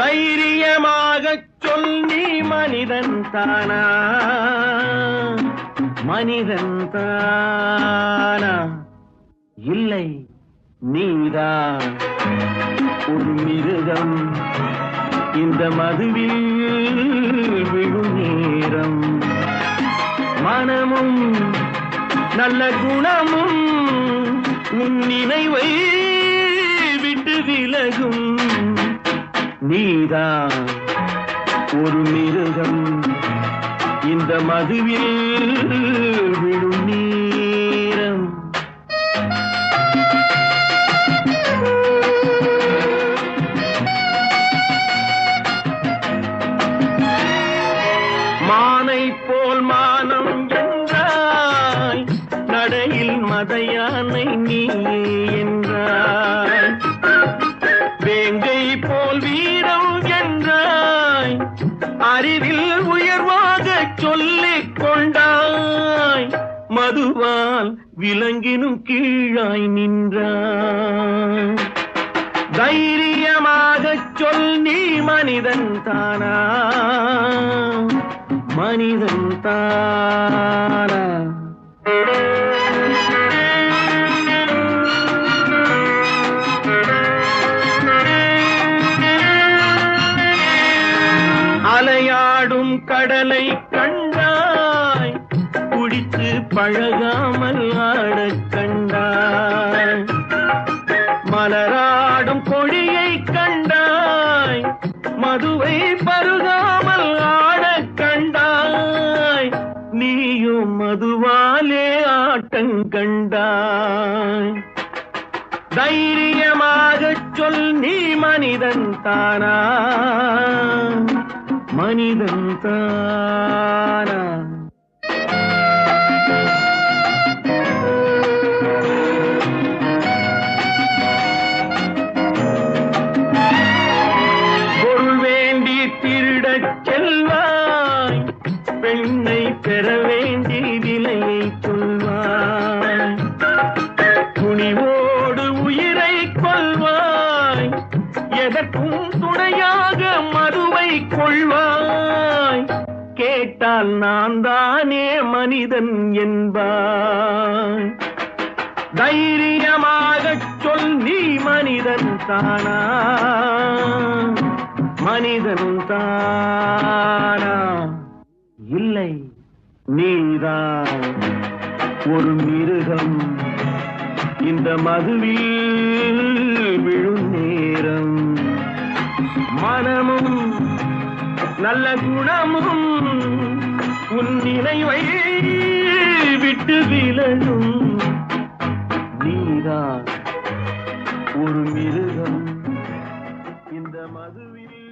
தைரியமாக சொல் நீ மனிதன் தானா? மனிதன் தானா? இல்லை நீதான். ஒரு மிருகம் இந்த மதுவில் விழும் நேரம். மனமும் நல்ல குணமும் உன் நினைவை விட்டு விலகும். நீதான் ஒரு மிருகம் இந்த மதுவில் விழும் நீரம். மானை போல் மானம் என்றாய் நடையில் மதையானை நீ என்றாய். வேங்கை போல் வீ மதுவால் விலங்கினும் கீழாய் நின்றான். தைரியமாக சொல் நீ மனிதன் தானா? மனிதன் தானா? அலையாடும் கடலை கண்டாய் குடித்து பழகாமல் ஆடக் கண்டாய். மலராடும் கொடியை கண்டாய். மதுவை பருகாமல் ஆடக் கண்டாய். நீயும் மதுவாலே ஆட்டம் கண்டாய். தைரியமாகச் சொல் நீ மனிதன் தானா? மனிதன் தான்? திருடச் செல்வாய். பெண்ணை பெற வேண்டி விலையை சொல்வாய். துணிவோடு உயிரை கொள்வாய். எதற்கும் துணையாக மதுவை கொள்வாய். கேட்டால் நான் தானே மனிதன் என்பாய். தைரியமாகச் சொல் நீ மனிதன் தானா மனிதன் தானா? இல்லை நீதான். ஒரு மிருகம். இந்த மதுவில் விழும் நேரம். மனமும் நல்ல குணமும் உன் நினைவை விட்டு விலகும். நீதான். ஒரு மிருகம். இந்த மதுவில்